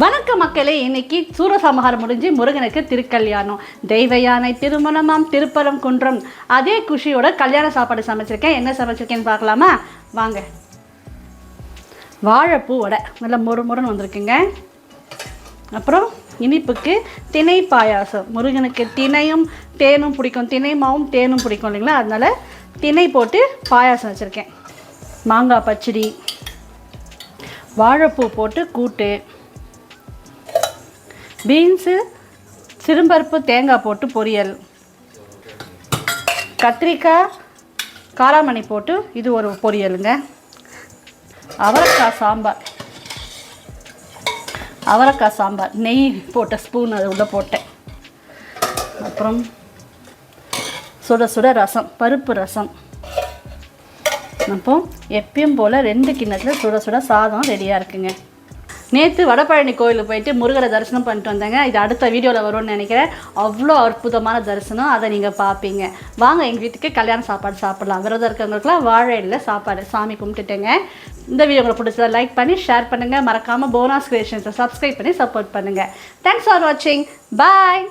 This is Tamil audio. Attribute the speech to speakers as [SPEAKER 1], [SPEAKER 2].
[SPEAKER 1] வணக்க மக்களே இன்னைக்கு சூரசமகாரம் முடிஞ்சு முருகனுக்கு திருக்கல்யாணம். தெய்வ யானை திருமணமாம் திருப்பரம் குன்றம். அதே குஷியோட கல்யாண சாப்பாடு சமைச்சிருக்கேன். என்ன சமைச்சிருக்கேன்னு பார்க்கலாமா? வாங்க. வாழைப்பூ வடை நல்லா மொறு மொறுன்னு வந்திருக்குங்க. அப்புறம் இனிப்புக்கு திணை பாயாசம். முருகனுக்கு திணையும் தேனும் பிடிக்கும். திணை மாவும் தேனும் பிடிக்கும் இல்லைங்களா? அதனால திணை போட்டு பாயாசம் வச்சுருக்கேன். மாங்காய் பச்சடி வாழைப்பூ போட்டு கூட்டு பீன்ஸு சிறும்பருப்பு தேங்காய் போட்டு பொரியல். கத்திரிக்காய் காராமணி போட்டு இது ஒரு பொரியலுங்க. அவரைக்காய் சாம்பார். அவரைக்காய் சாம்பார். நெய் போட்ட ஸ்பூன் அது உள்ளே போட்டேன். அப்புறம் சுட சுட ரசம் பருப்பு ரசம். அப்போ எப்பயும் போல் ரெண்டு கிண்ணத்தில் சுட சுட சாதம் ரெடியாக இருக்குங்க. நேற்று வடபழனி கோயிலுக்கு போயிட்டு முருகரை தரிசனம் பண்ணிட்டு வந்தேங்க. இது அடுத்த வீடியோவில் வரும்னு நினைக்கிறேன். அவ்வளோ அற்புதமான தரிசனம். அதை நீங்கள் பார்ப்பீங்க வாங்க எங்கள் வீட்டுக்கு கல்யாண சாப்பாடு சாப்பிடலாம். விரதம் இருக்கிறவங்களுக்குலாம் வாழை இல்லை சாப்பாடு சாமி கும்பிட்டுட்டேங்க. இந்த வீடியோ உங்களுக்கு பிடிச்சதை லைக் பண்ணி ஷேர் பண்ணுங்கள் மறக்காமல் போனாஸ் கிரியேஷன்ஸை சப்ஸ்கிரைப் பண்ணி சப்போர்ட் பண்ணுங்கள் தேங்க்ஸ் ஃபார் வாட்சிங் பாய்